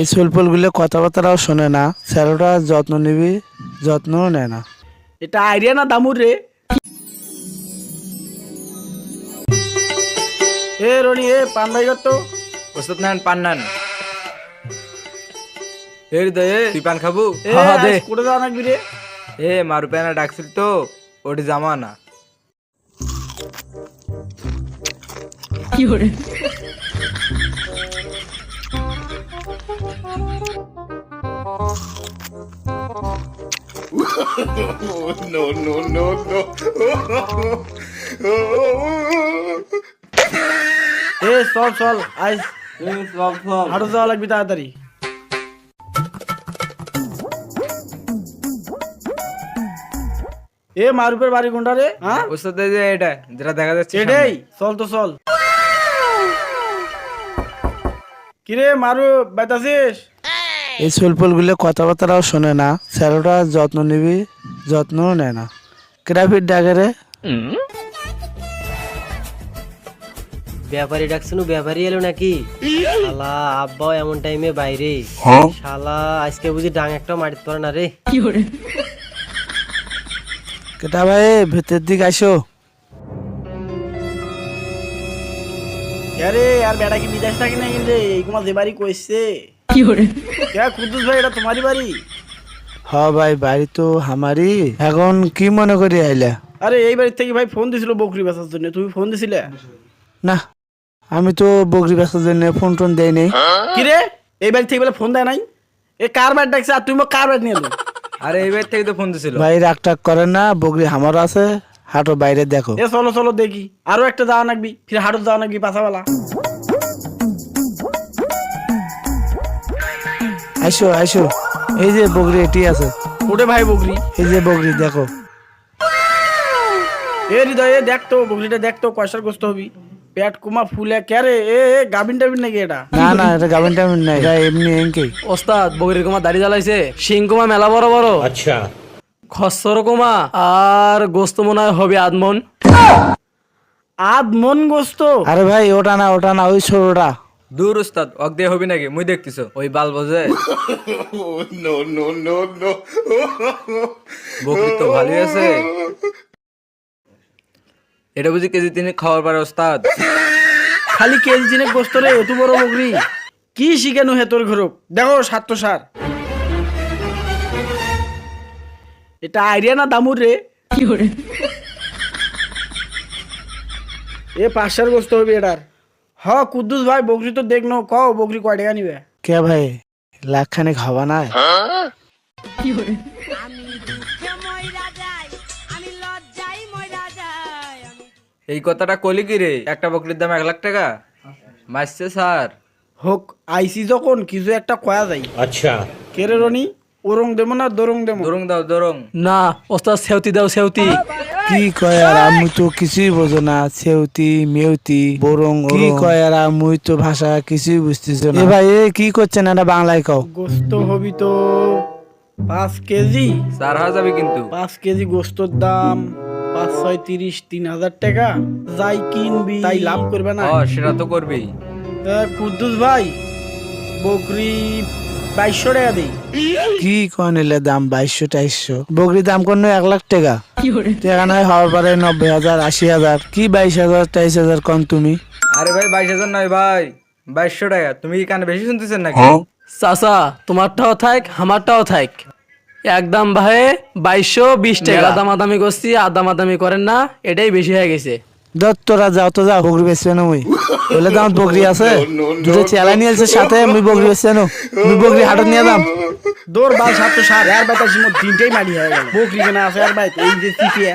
এই গুলো কথাবার্তাও শোনে না স্যারোটা যত্ন নিবি যত্নও নেয় না। এটা আইডিয়া না দামুর রে? এ রনি এ পান ভাই তো ওষুধ নেন পান নেন। এর দে তুই পান খাবু? এ হা, হা, দে। করে দাও নাকি রে। এ মারু প্যানা ডাকছিল তো ওটি জামা না এ চল চল আজ হাঁটু যাওয়া লাগবি তাড়াতাড়ি। এ মারুপের বাড়ি কোনটা রে? হ্যাঁ? দে যে এটা যেটা দেখা যাচ্ছে এটাই। চল তো চল। কিরে মারু বেতাছিস এই গুলো কথাবার্তাও শোনে না স্যারোটা যত্ন নিবি যত্নও নেয় না। গ্রাফিক ডাকে রে ব্যাপারী ডাকছিল ব্যাপারী এলো নাকি? শালা আব্বাও এমন টাইমে বাইরে। শালা আজকে বুঝি ডাং একটা মারিতে পারে না রে। কেটা ভাই ভেতর দিকে আসো। আরে আর বেটা কি বিদেশ থাকি না রে? এই কুমা যে বাড়ি কইছে। কুদ্দুস ভাই এটা তোমারই বাড়ি। হ ভাই বাড়ি তো আমারই। এখন কি মনে করি আইলা? আরে এই বাড়ি থেকে ভাই ফোন দিছিল বকরি বেচার জন্য। তুমি ফোন দিছিলে? না আমি তো বকরি বেচার জন্য ফোন টোন দেই নেই। কিরে? এই বাড়ি থেকে বলে ফোন দেয় নাই? এ কার ব্যাট ডাকছে? আর তুমি কার ব্যাট নিয়ে আরে এইবার থেকে তো ফোন দিছিল। ভাই রাগ টাক করেন না বকরি আমারও আছে। হাঁটো বাইরে দেখো। এ চলো চলো দেখি। আরও একটা যাওয়া নাকবি। ফির হাটত যাওয়া নাকবি পাছাওয়ালা আইসো আইসো। এই যে বকরি এটি আছে। ওটে ভাই বকরি এই যে বকরি দেখো। এ হৃদয় দেখতো বকরিটা দেখতো কয়সার গোস্ত হবি? পেট কুমা ফুলে ক্যারে এ এ গাবিন টাবিন নাকি এটা? না না এটা গাভিন টাভিন নাই। এটা এমনি এনকেই ওস্তাদ বগরির কুমা দাড়ি জ্বালাইছে। শিং কুমা মেলা বড় বড়। আচ্ছা। খসর কুমা আর গোস্ত মনে হয় হবে আদমন। আদ মন গোস্ত? আরে ভাই ওটা না ওটা না ওই ছোটটা দূর উস্তাদ অক দিয়ে হবি নাকি? মুই দেখতিছ। ওই বাল বোঝে বকরি তো ভালোই আছে। এটা বুঝি কেজি তিনি খাওয়ার পারে ওস্তাদ খালি কেজি জিনে গোস্ত রে এত বড় বকরি। কি শিখানো হে তোর ঘরক? দেখো সাত সার এটা আইডিয়া না দামুর রে? এ পাঁচশার গোস্ত হবে এটার। হ কুদ্দুস ভাই বকরি তো দেখনো কও বকরি কয় টাকা নিবে? কে ভাই লাখ খানেক হবা না এই কথাটা কলি কি রে? একটা বকরির দাম এক লাখ টাকা? মাসছে স্যার। হোক আইসি যখন কিছু একটা কয়া যায় আচ্ছা। কেরে রনি? ওরং দেবো না দরং দেবো? দরং দাও দরং। না ওস্তাদ সেউতি দাও সেউতি। কি কয়? আর আমি তো কিছুই বোঝো না সেউতি মেউতি বরং কি কয় আর আমি তো ভাষা কিছুই বুঝতেছি না। এ ভাই এ কি করছেন এটা বাংলায় কও। গোস্ত হবি তো পাঁচ কেজি। চার হাজার যাবে কিন্তু। পাঁচ কেজি গোস্তর দাম পাঁচ ছয় তিরিশ তিন হাজার টাকা। যাই কিনবি। তাই লাভ করবে না? সেটা তো করবি তা কুদ্দুস ভাই বকরি বাইশশো টাকা দেই। কি কয় দাম বাইশশো টাইশশো? বকরি দাম করল এক লাখ টাকা। টাকা নয় হওয়ার পরে নব্বই হাজার আশি হাজার। কি বাইশ হাজার তেইশ হাজার কম তুমি? আরে ভাই বাইশ হাজার নয় ভাই বাইশশো টাকা। তুমি কি কানে বেশি শুনতেছেন নাকি? চাচা তোমারটাও থাক আমারটাও থাক। একদম ভাই বাইশশো বিশ টাকা। দামাদামি করছি আর দামাদামি করেন না এটাই বেশি হয়ে গেছে। দত্তরা যাও তো যাও বকরি বেচবে না মুই। বলে দাম বকরি আছে। দুটো চেলা নিয়ে এসে সাথে মুই বকরি বেচবে না। মুই বকরি হাটত নিয়ে দাম দৌড় বাল সাতশো সার আর বেতার তিনটেই মারি হয়ে গেল। বকরি কেনা আছে আর ভাই এই যে চিপিয়া